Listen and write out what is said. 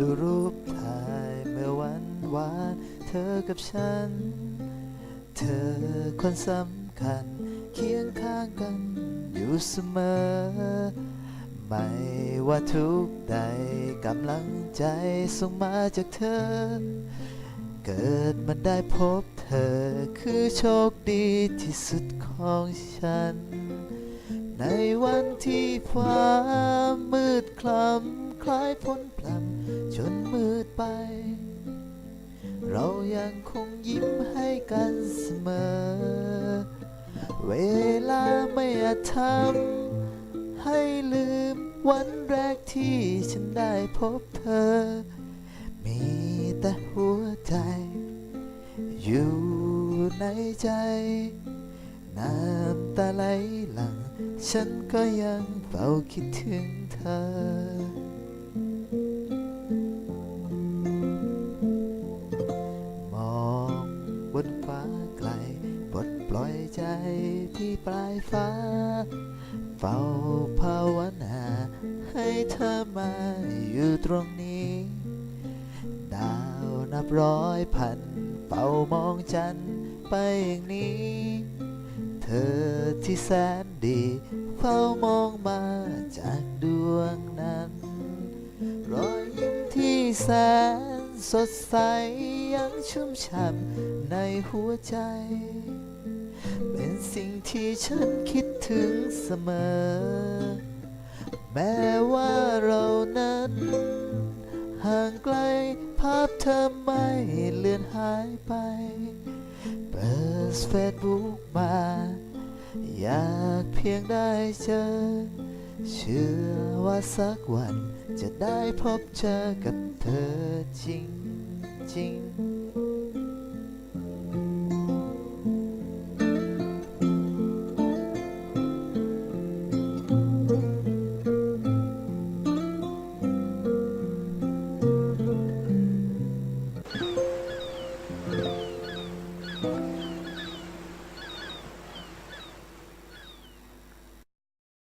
ดูรูปถ่ายเมื่อวันวานเธอกับฉัน เธอคนสำคัญ เคียงข้างกันอยู่เสมอ ไม่ว่าทุกใดกำลังใจส่งมาจากเธอ เกิดมาได้พบเธอคือโชคดีที่สุดของฉัน ในวันที่ฟ้ามืดคล้ำคล้ายพ้นพลันจนมืดไป เรายังคงยิ้มให้กันเสมอ เวลาไม่อาจทำให้ลืมวันแรกที่ฉันได้พบเธอ มีแต่หัวใจ อยู่ในใจ น้ำตาไหลหลัง ฉันก็ยังเฝ้าคิดถึงเธอ มองบนฟ้าไกลปลดปล่อยใจที่ปลายฟ้า เฝ้าภาวนาให้เธอมาอยู่ตรงนี้ ดาวนับร้อยพันเฝ้ามองจันทร์ไปอย่างนี้ เธอที่แสนดี เฝ้ามองมาจากดวงนั้น รอยยิ้มที่แสนสดใสยังชุ่มฉ่ำในหัวใจ เป็นสิ่งที่ฉันคิดถึงเสมอ แม้ว่าเรานั้นห่างไกลภาพเธอไม่เลือนหายไป เปิดเฟซบุ๊กมา อยากเพียงได้เจอ เชื่อว่าสักวันจะได้พบเจอกับเธอจริงจริง